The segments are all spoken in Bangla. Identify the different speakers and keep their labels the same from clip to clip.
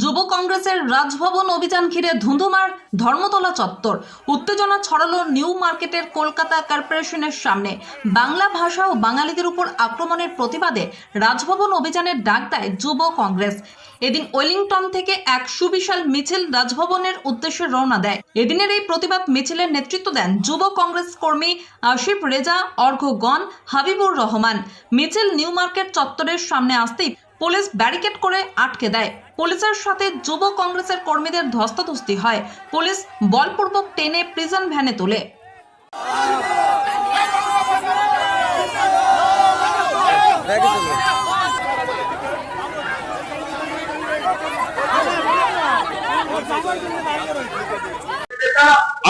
Speaker 1: যুব কংগ্রেসের রাজভবন অভিযান ঘিরে ধুন্ধুমার ধর্মতলা চত্বর। উত্তেজনা ছড়ালো নিউ মার্কেটের কলকাতা কর্পোরেশনের সামনে। বাংলা ভাষা ও বাঙালিদের উপর আক্রমণের প্রতিবাদে রাজভবন অভিযানের ডাক দেয় যুব কংগ্রেস। এদিন ওয়েলিংটন থেকে এক সুবিশাল মিছিল রাজভবনের উদ্দেশ্যে রওনা দেয়। এদিনের এই প্রতিবাদ মিছিলের নেতৃত্ব দেন যুব কংগ্রেস কর্মী আশিফ রেজা অর্ঘগণ হাবিবুর রহমান। মিছিল নিউ মার্কেট চত্বরের সামনে আসতেই পুলিশ ব্যারিকেড করে আটকে দেয়। পুলিশের সাথে যুব কংগ্রেসের কর্মীদের ধস্তাধস্তি হয়। পুলিশ বলপূর্বক টেনে প্রিজন ভ্যানে তোলে।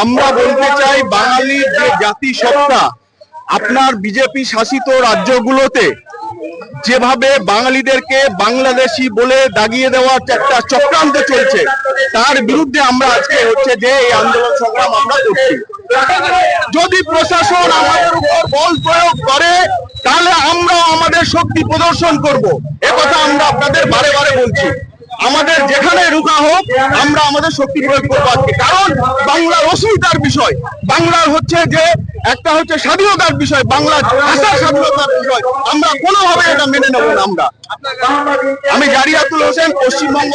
Speaker 2: আমরা বলতে চাই, বাঙালির যে জাতি সত্তা আপনার বিজেপি শাসিত রাজ্যগুলোতে যেভাবে বাঙালিদেরকে বাংলাদেশি বলে দাগিয়ে দেওয়ার একটা চক্রান্ত চলছে, তার বিরুদ্ধে আমরা আজকে হচ্ছে যে এই আন্দোলন সংগ্রাম আমরা করছি। যদি প্রশাসন আমাদের উপর বল প্রয়োগ করে, তাহলে আমরা আমাদের শক্তি প্রদর্শন করব। কথা আমরা আপনাদের বারে বারে বলছি। আমাদের যেখানে রুখা হোক, আমরা আমাদের শক্তি প্রয়োগ করব আজকে। কারণ বাংলার অস্মিতার বিষয়, বাংলার হচ্ছে যে একটা হচ্ছে স্বাধীনতার বিষয়, বাংলার ভাষার স্বাধীনতার বিষয়। আমরা কোনোভাবে এটা মেনে নেব না আমরা। আমি জারিয়াতুল হোসেন, পশ্চিমবঙ্গ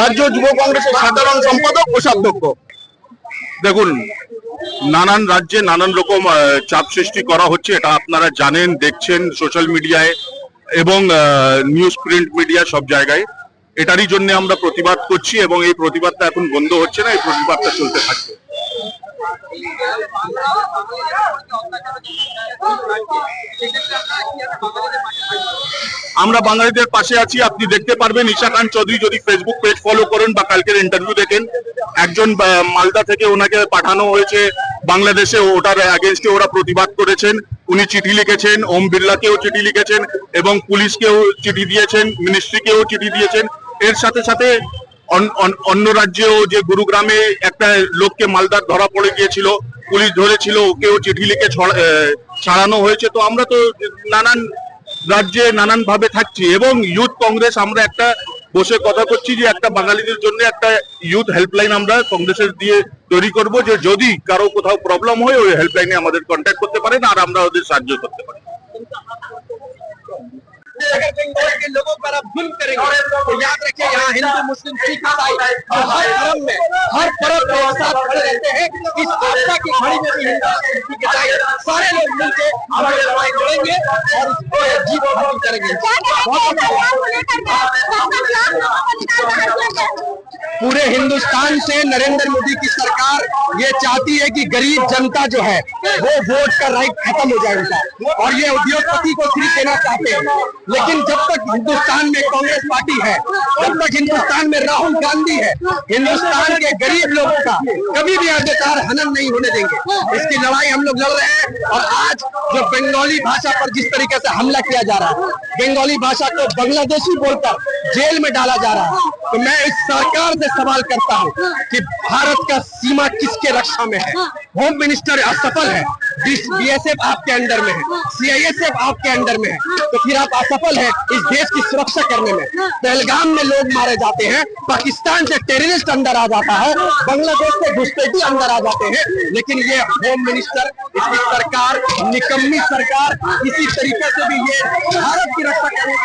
Speaker 2: রাজ্য যুব কংগ্রেসের সাধারণ সম্পাদক কোষাধ্যক্ষ
Speaker 3: দেখুন, নানান রাজ্যে নানান রকম চাপ সৃষ্টি করা হচ্ছে, এটা আপনারা জানেন, দেখছেন সোশ্যাল মিডিয়ায় এবং নিউজ প্রিন্ট মিডিয়া সব জায়গায়। এটারই জন্য আমরা প্রতিবাদ করছি এবং এই প্রতিবাদটা এখন বন্ধ হচ্ছে না, এই প্রতিবাদটা চলতে থাকবে। আমরা বাঙালিদের পাশে আছি, আপনি দেখতে পারবেন, ঈশা খান চৌধুরী যদি ফেসবুক পেজ ফলো করেন বা কালকের ইন্টারভিউ দেখেন, একজন মালদা থেকে ওনাকে পাঠানো হয়েছে বাংলাদেশে, ওটার অ্যাগেনস্টে ওরা প্রতিবাদ করেছেন, উনি চিঠি লিখেছেন, ওম বিড়লাকেও চিঠি লিখেছেন এবং পুলিশকেও চিঠি দিয়েছেন মিনিস্ট্রিকেও চিঠি দিয়েছেন। এর সাথে সাথে অন- অন- অন্য রাজ্যেও যে গুরুগ্রামে একটা লোককে মালদার ধরা পড়ে গিয়েছিল, পুলিশ ধরেছিল, ওকেও চিঠি লিখে ছড়া- ছাড়ানো হয়েছে। তো আমরা তো নানান রাজ্যে নানান ভাবে থাকছি এবং ইউথ কংগ্রেস, আমরা একটা বসে কথা করছি যে একটা বাঙালিদের জন্য একটা ইউথ হেল্পলাইন আমরা কংগ্রেসের দিয়ে তৈরি করব, যে যদি কারও কোথাও প্রবলেম হয়, ওই হেল্পলাইনে আমাদের কন্ট্যাক্ট করতে পারেন, আর আমরা ওদের সাহায্য করতে পারি।
Speaker 4: अगर के लोगों पर आप जुल्म करेंगे तो याद रखिए यहाँ हिंदू मुस्लिम सिख ईसाई हर धर्म में हर पर्व में एक साथ खड़े रहते हैं। इस आपदा की घड़ी में भी हिंदू सिख ईसाई सारे लोग मिलकर हमारे लड़ाई लड़ेंगे और इसको जीत हासिल करेंगे। पूरे हिंदुस्तान से नरेंद्र मोदी की सरकार ये चाहती है कि गरीब जनता जो है, वो वोट का राइट खत्म हो जाए उनका। और ये उद्योगपति को फ्री देना चाहते हैं। लेकिन जब तक हिंदुस्तान में कांग्रेस पार्टी है, जब तक हिंदुस्तान में राहुल गांधी है, हिंदुस्तान के गरीब लोगों का कभी भी अधिकार हनन नहीं होने देंगे। इसकी लड़ाई हम लोग लड़ रहे हैं। और आज जो बंगाली भाषा पर जिस तरीके से हमला किया जा रहा है, बंगाली भाषा को बांग्लादेशी बोलकर जेल में डाला जा रहा है। तो मैं इस सरकार से सवाल करता हूँ कि भारत का सीमा किसके रक्षा में है? होम मिनिस्टर असफल है। बीएसएफ आपके अंडर में है। सीआईएसएफ आपके अंडर में है। तो फिर आप असफल है इस देश की सुरक्षा करने में। पहलगाम में लोग मारे जाते हैं, पाकिस्तान से टेररिस्ट अंदर आ जाता है, बांग्लादेश से घुसपैठी अंदर आ जाते हैं। लेकिन ये होम मिनिस्टर इसकी सरकार, निकम्मी सरकार, इसी तरीके से भी ये भारत की रक्षा करने।